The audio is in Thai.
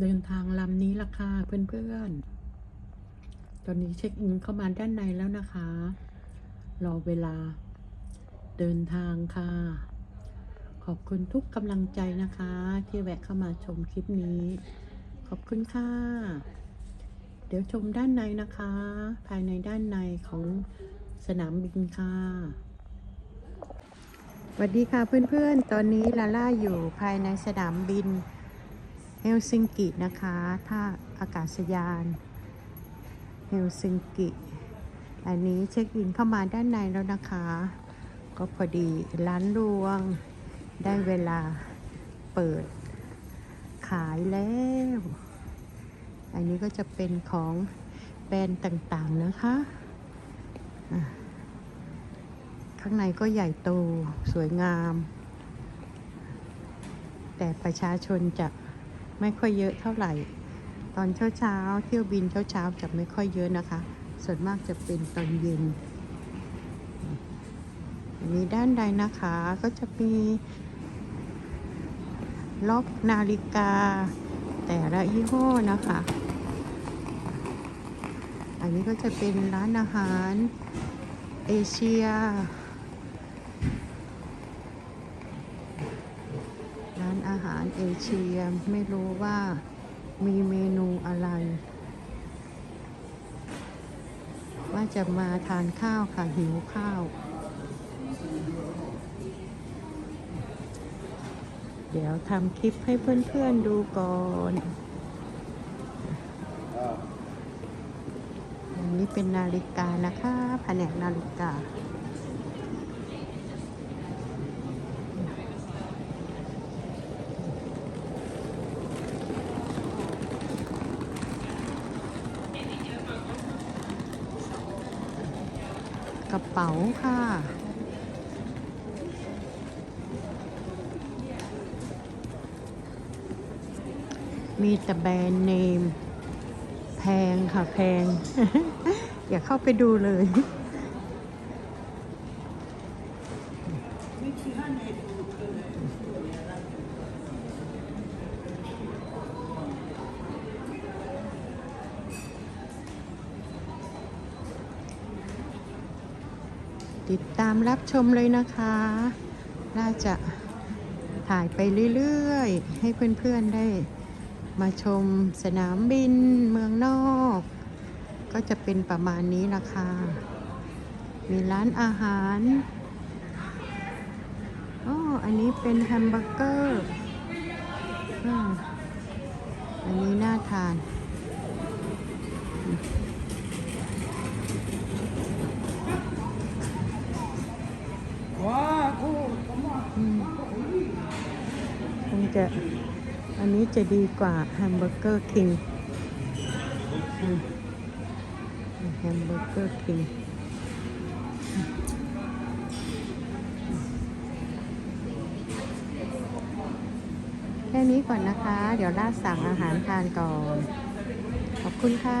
เดินทางลำนี้ละค่ะเพื่อนๆ ตอนนี้เช็คอินเข้ามาด้านในแล้วนะคะ รอเวลาเดินทางค่ะ ขอบคุณทุกกำลังใจนะคะ ที่แวะเข้ามาชมคลิปนี้ ขอบคุณค่ะ เดี๋ยวชมด้านในนะคะ ภายในด้านในของสนามบินค่ะสวัสดีค่ะเพื่อนๆ ตอนนี้ลาล่าอยู่ภายในสนามบิน เฮลซิงกินะคะท่าอากาศยานเฮลซิงกิอันนี้เช็คอินเข้ามาด้านในแล้วนะคะ ก็พอดีร้านรวง ได้เวลาเปิดขายแล้ว อันนี้ก็จะเป็นของแบรนด์ต่างๆนะคะอะข้างในก็ใหญ่โตสวยงาม แต่ประชาชนจะ ไม่ค่อยเยอะเท่าไหร่ ตอนเช้าๆเที่ยวบินเช้าๆจะไม่ค่อยเยอะนะคะ ส่วนมากจะเป็นตอนเย็นอันนี้ด้านใดนะคะก็จะมีล็อกนาฬิกา แต่ละยี่ห้อนะคะ อันนี้ก็จะเป็นร้านอาหาร เอเชีย ร้านอาหาร เอเชียไม่รู้ว่ามีเมนูอะไร ว่าจะมาทานข้าวค่ะ หิวข้าว เดี๋ยวทำคลิปให้เพื่อนๆดูก่อนอันนี้เป็นนาฬิกานะคะ แผนกนาฬิกา กระเป๋าค่ะ มีแต่แบรนด์เนม แพงค่ะแพง อย่าเข้าไปดูเลย ติดตามรับชมเลยนะคะ น่าจะถ่ายไปเรื่อยๆ ให้เพื่อนๆได้มาชมสนามบินเมืองนอก ก็จะเป็นประมาณนี้ละค่ะมีร้านอาหารอ๋ออันนี้เป็นแฮมเบอร์เกอร์ จะอันนี้จะดีกว่าแฮมเบอร์เกอร์คิงแฮมเบอร์เกอร์คิงแค่นี้ก่อนนะคะ เดี๋ยวล่าสั่งอาหารทานก่อน ขอบคุณค่ะ